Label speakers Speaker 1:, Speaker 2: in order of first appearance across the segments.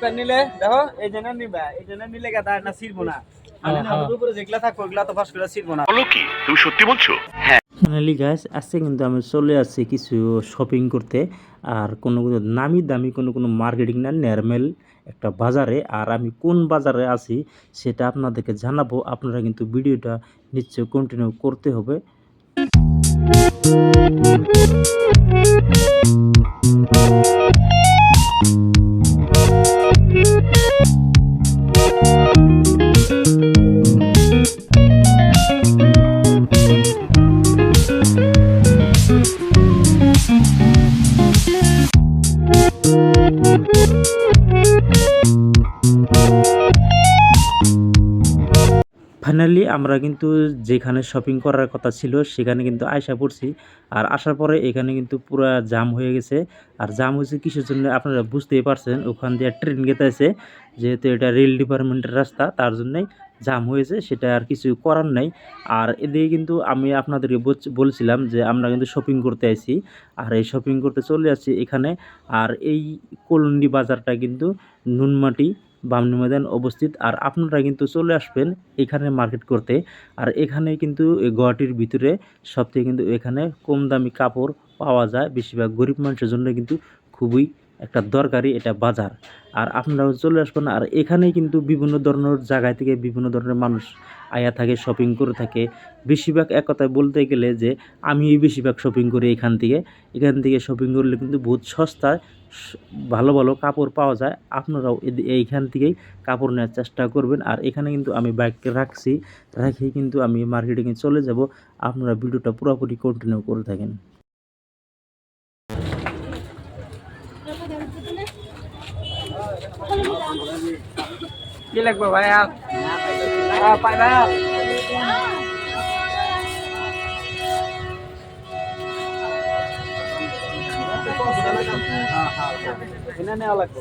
Speaker 1: আপনি নিলে দেখো এই জন্য নিবা এই জন্য নিলে গাদা না ছিড়বো না। আমি না ওর উপরে যেগুলা থাকব ওগুলা তো ফাঁস করে ছিড়বো না।
Speaker 2: বলো কি তুমি সত্যি বলছো?
Speaker 3: ফাইনালি গাইস আজকে কিন্তু আমি চলে আসছি কিছু শপিং করতে আর কোনো কোনো নামি দামি কোনো কোনো মার্কেটিং না নর্মাল একটা বাজারে আর আমি কোন বাজারে আছি সেটা আপনাদেরকে জানাব। আপনারা কিন্তু ভিডিওটা নিশ্চয় কন্টিনিউ করতে হবে। ফাইনালি আমরা কিন্তু যেখানে শপিং করার কথা ছিল, সেখানে কিন্তু আয়সা পড়ছি। আর আসার পরে এখানে কিন্তু পুরো জাম হয়ে গেছে। আর জাম হয়েছে কিসের জন্য আপনারা বুঝতেই পারছেন, ওখান দিয়ে ট্রেন গেতেছে। যেহেতু এটা রেল ডিপার্টমেন্টের রাস্তা, তার জন্যই জাম হয়েছে, সেটা আর কিছু করার নাই। আর এদিকে কিন্তু আমি আপনাদেরকে বলছিলাম যে আমরা কিন্তু শপিং করতে আইছি। আর এই শপিং করতে চলে আসছি এখানে। আর এই কলন্ডি বাজারটা কিন্তু নুনমাটি বামনি ময়দান অবস্থিত। আর আপনারা কিন্তু চলে আসবেন এখানে মার্কেট করতে। আর এখানে কিন্তু গুয়াহাটির ভিতরে সবথেকে কিন্তু এখানে কম দামি কাপড় পাওয়া যায়। বেশিরভাগ গরিব মানুষের জন্য কিন্তু খুবই একটা দরকারি এটা বাজার। আর আপনারাও চলে আসবেন। আর এখানে কিন্তু বিভিন্ন ধরনের জায়গায় থেকে বিভিন্ন ধরনের মানুষ আয়া থাকে শপিং করে থাকে। বেশিরভাগ এক কথায় বলতে গেলে যে আমি বেশিরভাগ শপিং করি এখান থেকে। এখান থেকে শপিং করলে কিন্তু বহুত সস্তায় ভালো ভালো কাপড় পাওয়া যায়। আপনারাও এইখান থেকেই কাপড় নেওয়ার চেষ্টা করবেন। আর এখানে কিন্তু আমি বাইক রাখছি। রেখে কিন্তু আমি মার্কেটিংয়ে চলে যাব। আপনারা ভিডিওটা পুরোপুরি কন্টিনিউ করে থাকেন।
Speaker 1: কি লাগবে ভাইয়া পাই ভাইয়া এনে নেওয়া লাগবে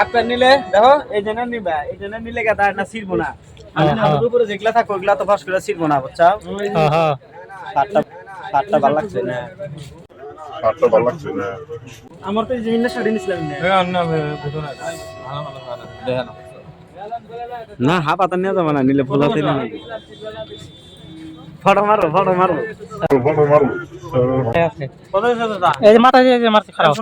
Speaker 1: আপনি নিলে দেখো এই জন্য নিবা এই জন্য নিলে গাদা না ছিড়বো না। আমি না ওর উপরে যেগুলা থাকব ওগুলা তো ফাঁস করে ছিড়বো না বুঝছ ভালো লাগছে না।
Speaker 2: ভালো লাগছে না?
Speaker 1: আমার তো এই জমিনটা শাড়ি নিছিলাম না? না হা পাতা নিয়ে যাব না নিলে না ফটো মারো ফটো মারো।
Speaker 2: ফটো মারো।
Speaker 4: এই মাথা দিয়ে যে খারাপ।